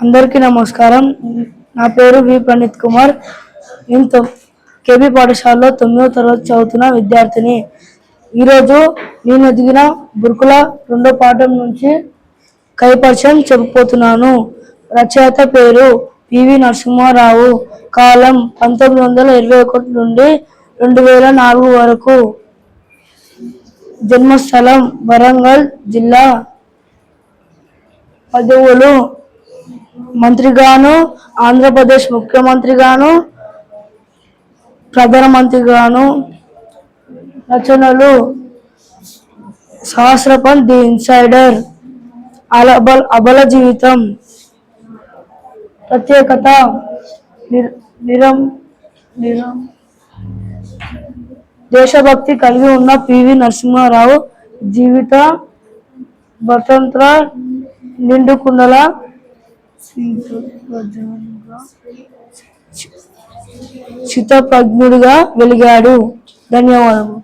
అందరికీ నమస్కారం. నా పేరు వి ప్రణీత్ కుమార్. నేను తొ- కేబీ పాఠశాలలో తొమ్మిదో తరగతి చదువుతున్న విద్యార్థిని. ఈరోజు నేను ఎదిగిన బుర్కుల రెండో పాఠం నుంచి కైపరిచయం చెప్పబోతున్నాను. రచయిత పేరు పివి నరసింహారావు. కాలం పంతొమ్మిది వందల ఇరవై ఒకటి నుండి రెండు వేల నాలుగు వరకు. జన్మస్థలం వరంగల్ జిల్లా పదవులు మంత్రిగాను ఆంధ్రప్రదేశ్ ముఖ్యమంత్రిగాను ప్రధానమంత్రిగాను రచనలు సహస్రపన్ ది ఇన్సైడర్ అలబల అబల జీవితం ప్రత్యేకత నిరం నిరం దేశభక్తి కలిగి ఉన్న పివి నరసింహారావు జీవిత స్వతంత్ర నిండుకుండల చిత్తప్రజ్ఞుడిగా వెలిగాడు. ధన్యవాదము